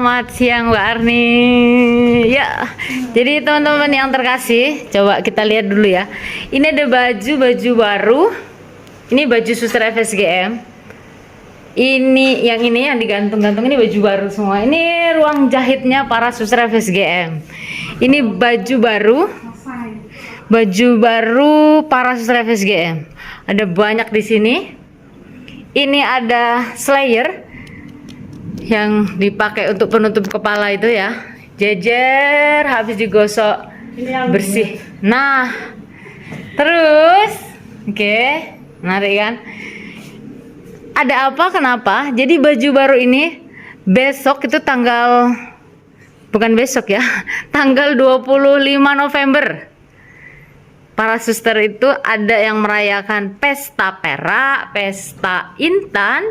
Selamat siang Mbak Arni. Ya, jadi teman-teman yang terkasih, coba kita lihat dulu ya. Ini ada baju-baju baru. Ini baju suster FSGM. Ini yang ini yang digantung-gantung ini baju baru semua. Ini ruang jahitnya para suster FSGM. Ini baju baru. Baju baru para suster FSGM. Ada banyak di sini. Ini ada slayer yang dipakai untuk penutup kepala itu ya. Jejer habis digosok bersih. nah terus oke menarik kan? Ada apa kenapa? Jadi baju baru ini besok itu tanggal bukan besok ya tanggal 25 November. Para suster itu ada yang merayakan pesta perak, pesta intan,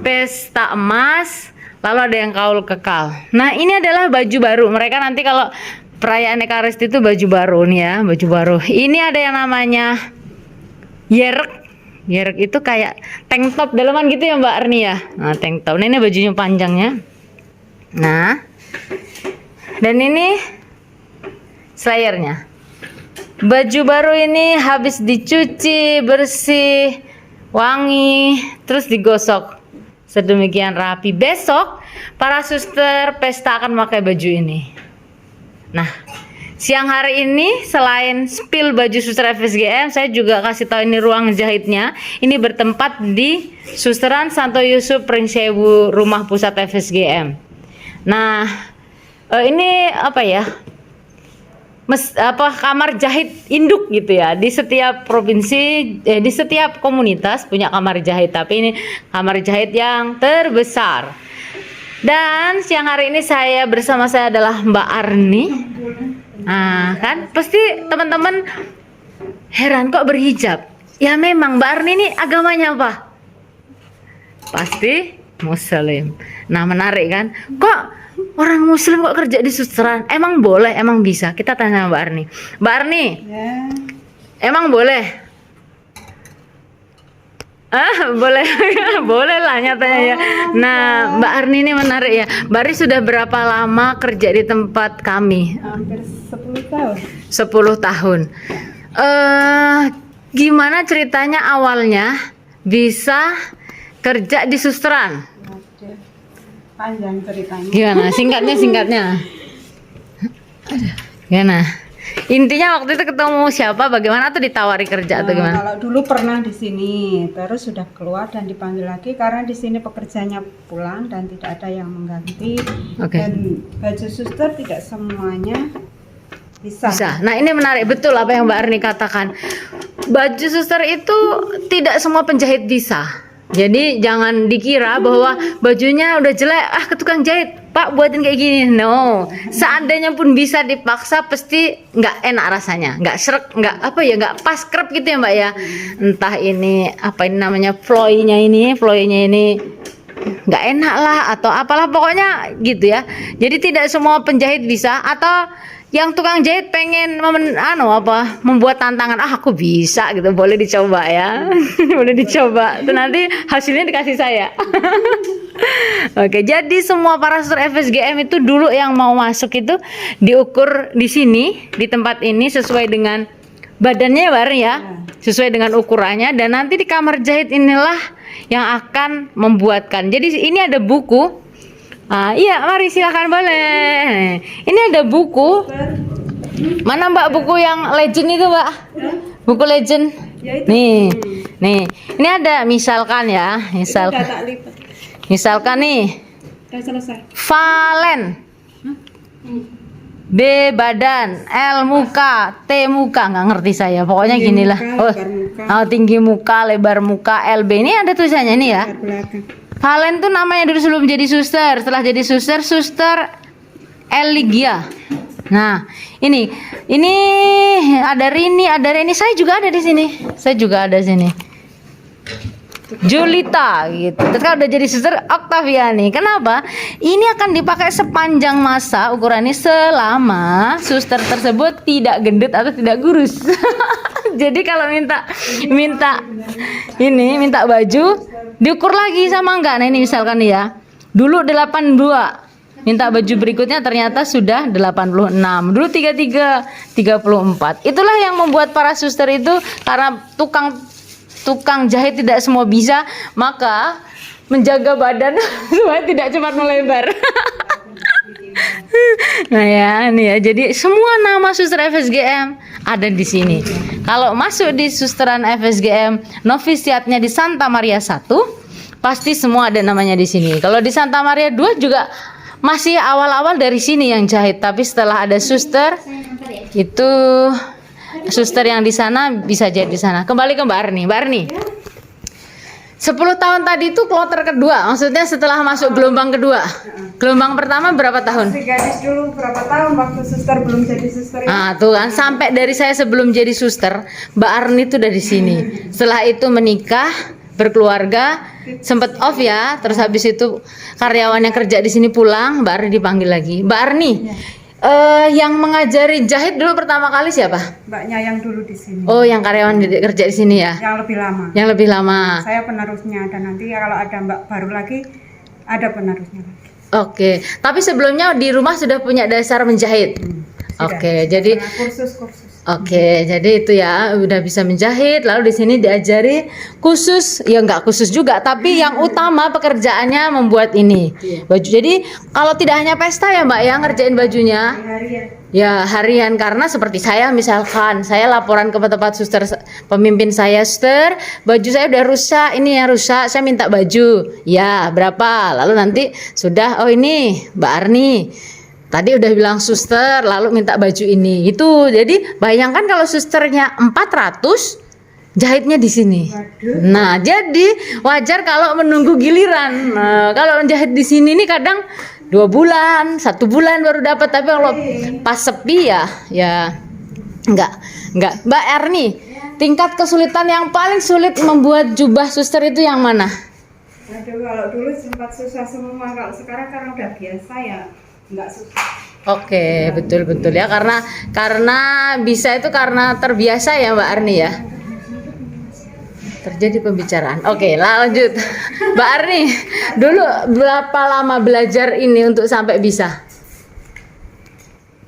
pesta emas, lalu ada yang kaul kekal. Nah, ini adalah baju baru. Mereka nanti kalau perayaan Ekaristi itu baju baru nih ya, baju baru. Ini ada yang namanya yerek. Yerek itu kayak tank top dalaman gitu ya Mbak Arni ya. Nah, tank top. Nah, ini bajunya panjangnya. Nah. Dan ini slayernya. Baju baru ini habis dicuci bersih, wangi, terus digosok sedemikian rapi. Besok para suster pesta akan memakai baju ini. Nah, siang hari ini selain spill baju suster FSGM, saya juga kasih tahu ini ruang jahitnya. Ini bertempat di Susteran Santo Yusuf Pringsewu Rumah Pusat FSGM. Nah, eh, ini apa ya? Mes, apa kamar jahit induk gitu ya. Di setiap provinsi eh, di setiap komunitas punya kamar jahit tapi ini kamar jahit yang terbesar. Dan siang hari ini saya bersama saya adalah Mbak Arni. Nah kan? Pasti teman-teman heran kok berhijab. Ya memang Mbak Arni ini agamanya apa? Pasti muslim. Nah menarik kan? Kok orang muslim kok kerja di susteran emang boleh emang bisa. Kita tanya Mbak Arni. Mbak Arni? Ya, emang boleh? Ah boleh. Boleh lah nyatanya ya. Nah Mbak Arni ini menarik ya. Mbak Arni sudah berapa lama kerja di tempat kami? Hampir 10 tahun. 10 tahun. Eh gimana ceritanya awalnya bisa kerja di susteran panjang ceritanya. Gimana? Singkatnya, singkatnya. Gimana? Intinya waktu itu ketemu siapa? Bagaimana tuh ditawari kerja atau Nah, gimana? kalau dulu pernah di sini, terus sudah keluar dan dipanggil lagi karena di sini pekerjaannya pulang dan tidak ada yang mengganti. Oke. Dan baju suster tidak semuanya bisa. Bisa. Nah ini menarik betul apa yang Mbak Arni katakan. Baju suster itu tidak semua penjahit bisa. Jadi jangan dikira bahwa bajunya udah jelek, ah ke tukang jahit, Pak buatin kayak gini. No, seandainya pun bisa dipaksa, pasti nggak enak rasanya, nggak serak, nggak apa ya, nggak pas krep gitu ya Mbak ya. Entah ini apa ini namanya floy-nya ini, floy-nya ini nggak enak lah atau apalah pokoknya gitu ya. Jadi tidak semua penjahit bisa atau yang tukang jahit pengen memen, anu apa membuat tantangan ah aku bisa gitu. Boleh dicoba ya. Boleh dicoba. Tuh nanti hasilnya dikasih saya. Oke, jadi semua para suster FSGM itu dulu yang mau masuk itu diukur di sini di tempat ini sesuai dengan badannya bar ya, sesuai dengan ukurannya. Dan nanti di kamar jahit inilah yang akan membuatkan. Jadi ini ada buku. Ah, iya, mari silakan boleh. Ini ada buku. Mana Mbak buku yang legend itu, Mbak? Buku legend. Ya itu. Nih. Nih. Ini ada misalkan ya, misal Sudah tak lipat. misalkan nih. Valen B badan, L muka, T muka nggak ngerti saya. Pokoknya Tinggi gini lah. muka, Oh, muka. oh, tinggi muka, lebar muka, LB ini ada tulisannya ini ya. Lebar belakang. Valen tuh namanya dulu sebelum jadi suster. Setelah jadi suster, suster Eligia. Nah, ini ini ada Rini, ada Rini. Saya juga ada di sini. Saya juga ada di sini. Julita gitu. Terus kalau udah jadi suster Octaviani. Kenapa? Ini akan dipakai sepanjang masa ukurannya selama suster tersebut tidak gendut atau tidak kurus. jadi kalau minta minta ini minta baju diukur lagi sama enggak. Nah ini misalkan ya. Dulu 82. minta baju berikutnya ternyata sudah 86. Dulu 33, 34. Itulah yang membuat para suster itu karena tukang tukang jahit tidak semua bisa, maka menjaga badan supaya tidak cepat melebar. nah ya, ini ya. Jadi semua nama suster FSGM ada di sini. Kalau masuk di susteran FSGM, novisiatnya di Santa Maria 1, pasti semua ada namanya di sini. Kalau di Santa Maria 2 juga masih awal-awal dari sini yang jahit, tapi setelah ada suster itu suster yang di sana bisa jahit di sana. Kembali ke Mbak Arni. Mbak Arni. 10 tahun tadi itu kloter kedua, maksudnya setelah masuk gelombang kedua. Gelombang pertama berapa tahun? Si gadis dulu berapa tahun waktu suster belum jadi suster ya? Ah, tuh kan sampai dari saya sebelum jadi suster, Mbak Arni tuh udah di sini. Setelah itu menikah, berkeluarga, sempet off ya. Terus habis itu karyawan yang kerja di sini pulang, Mbak Arni dipanggil lagi. Mbak Arni, eh, yang mengajari jahit dulu pertama kali siapa? Mbaknya yang dulu di sini. Oh, yang karyawan di- kerja di sini ya. Yang lebih lama. Yang lebih lama. Saya penerusnya dan nanti kalau ada mbak baru lagi ada penerusnya lagi. Oke, tapi sebelumnya di rumah sudah punya dasar menjahit. Sudah. Oke, jadi Nah, Oke, jadi itu ya udah bisa menjahit. Lalu di sini diajari khusus, ya nggak khusus juga, tapi yang utama pekerjaannya membuat ini baju. Jadi kalau tidak hanya pesta ya Mbak ya ngerjain bajunya, Hari ya. ya harian karena seperti saya misalkan saya laporan ke tempat suster pemimpin saya suster baju saya udah rusak ini yang rusak saya minta baju ya berapa lalu nanti sudah oh ini Mbak Arni tadi udah bilang suster lalu minta baju ini itu jadi bayangkan kalau susternya 400 jahitnya di sini Waduh. Nah, jadi wajar kalau menunggu giliran. Nah, kalau menjahit di sini nih kadang dua bulan, satu bulan baru dapat. Tapi kalau pas sepi ya, ya enggak, enggak. Mbak Erni, tingkat kesulitan yang paling sulit membuat jubah suster itu yang mana? Aduh kalau dulu sempat susah semua kalau sekarang karena udah biasa ya nggak susah. Oke, betul betul ya karena karena bisa itu karena terbiasa ya Mbak Arni ya. Terjadi pembicaraan. Oke, lanjut. Mbak Arni, dulu berapa lama belajar ini untuk sampai bisa?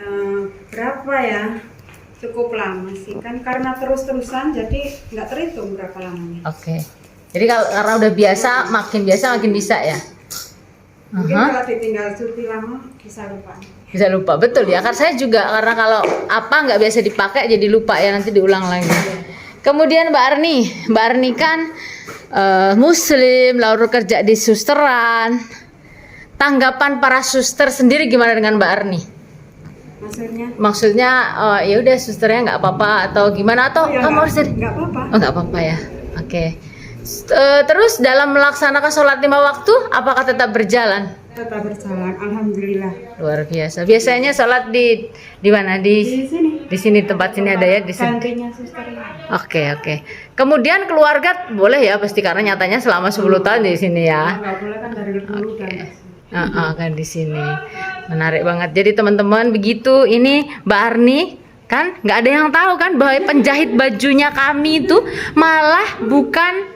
Eh, berapa ya? Cukup lama sih kan karena terus-terusan jadi nggak terhitung berapa lamanya. Oke. Jadi kalau karena udah biasa, makin biasa makin bisa ya. Mungkin kalau ditinggal cuti lama bisa lupa. Bisa lupa, betul ya. Karena saya juga karena kalau apa nggak biasa dipakai jadi lupa ya nanti diulang lagi. Kemudian Mbak Arni, Mbak Arni kan eh, Muslim, lalu kerja di susteran. Tanggapan para suster sendiri gimana dengan Mbak Arni? Maksudnya? Maksudnya oh, ya udah susternya nggak apa-apa atau gimana atau ya kamu harus nggak apa-apa. Oh nggak apa-apa ya. Oke. S- eh, terus dalam melaksanakan sholat lima waktu, apakah tetap berjalan? Tetap berjalan, alhamdulillah. Luar biasa. Biasanya sholat di di mana? Di Di sini. di sini tempat sini ada ya di sini. Oke oke. Kemudian keluarga boleh ya pasti karena nyatanya selama 10 tahun di sini ya. Boleh kan dari dulu Ah, ah, kan di sini. Menarik banget. Jadi teman-teman begitu ini Mbak Arni kan nggak ada yang tahu kan bahwa penjahit bajunya kami itu malah bukan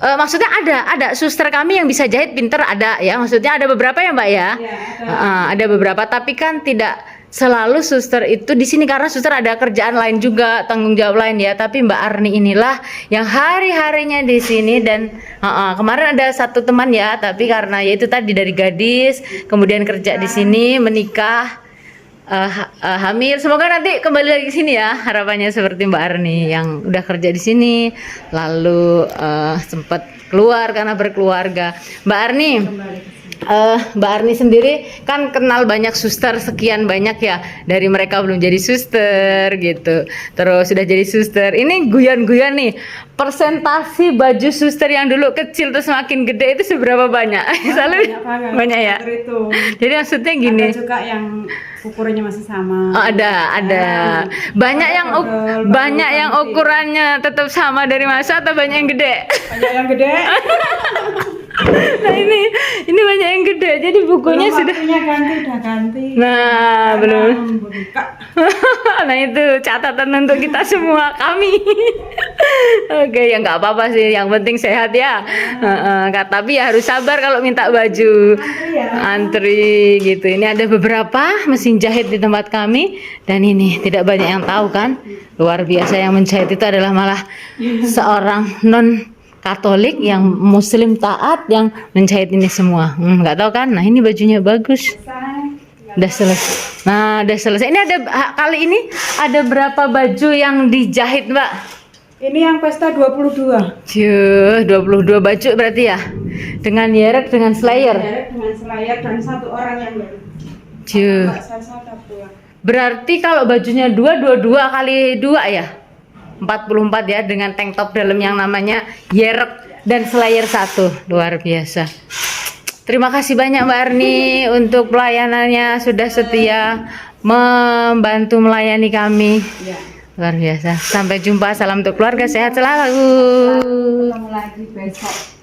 eh, maksudnya ada ada suster kami yang bisa jahit pinter ada ya maksudnya ada beberapa ya Mbak ya. Ya, ada. Ada beberapa tapi kan tidak selalu suster itu di sini karena suster ada kerjaan lain juga tanggung jawab lain ya tapi Mbak Arni inilah yang hari-harinya di sini dan ah, ah, kemarin ada satu teman ya tapi karena ya itu tadi dari gadis kemudian kerja di sini menikah eh, eh, hamil semoga nanti kembali lagi ke sini ya harapannya seperti Mbak Arni yang udah kerja di sini lalu eh, sempat keluar karena berkeluarga. Mbak Arni Eh, Mbak Arni sendiri kan kenal banyak suster sekian banyak ya dari mereka belum jadi suster gitu terus sudah jadi suster ini guyon-guyon nih persentasi baju suster yang dulu kecil terus semakin gede itu seberapa banyak Banyak banget. banyak ya Terhitung. jadi maksudnya gini Ada juga yang ukurannya masih sama. Oh, ada ada banyak yang Model, banyak yang ukurannya tetap sama dari masa atau banyak yang gede Banyak yang gede. nah ini ini banyak yang gede. Jadi bukunya Belum sudah ganti udah ganti. Nah membuka. nah itu catatan untuk kita semua kami. Oke ya nggak apa-apa sih. Yang penting sehat ya. Heeh, Kak, tapi ya harus sabar kalau minta baju. Antri ya. antri gitu. Ini ada beberapa mesin jahit di tempat kami. Dan ini tidak banyak yang tahu kan. Luar biasa yang menjahit itu adalah malah seorang non Katolik yang Muslim taat yang menjahit ini semua Hmm, nggak tahu kan nah ini bajunya bagus. Udah selesai. Nah, udah selesai. Ini ada kali ini ada berapa baju yang dijahit, Mbak? Ini yang pesta 22. Juh, 22 baju berarti ya. Dengan yerek dengan slayer. Derek dengan selayar dan satu orang yang baru. Juh. Berarti kalau bajunya dua, dua, dua kali dua ya? 44 ya dengan tank top dalam yang namanya yerek dan slayer satu. Luar biasa. Terima kasih banyak Mbak Arni untuk pelayanannya sudah setia membantu melayani kami. Ya. Luar biasa. Sampai jumpa. Salam untuk keluarga sehat selalu. Ketemu lagi besok.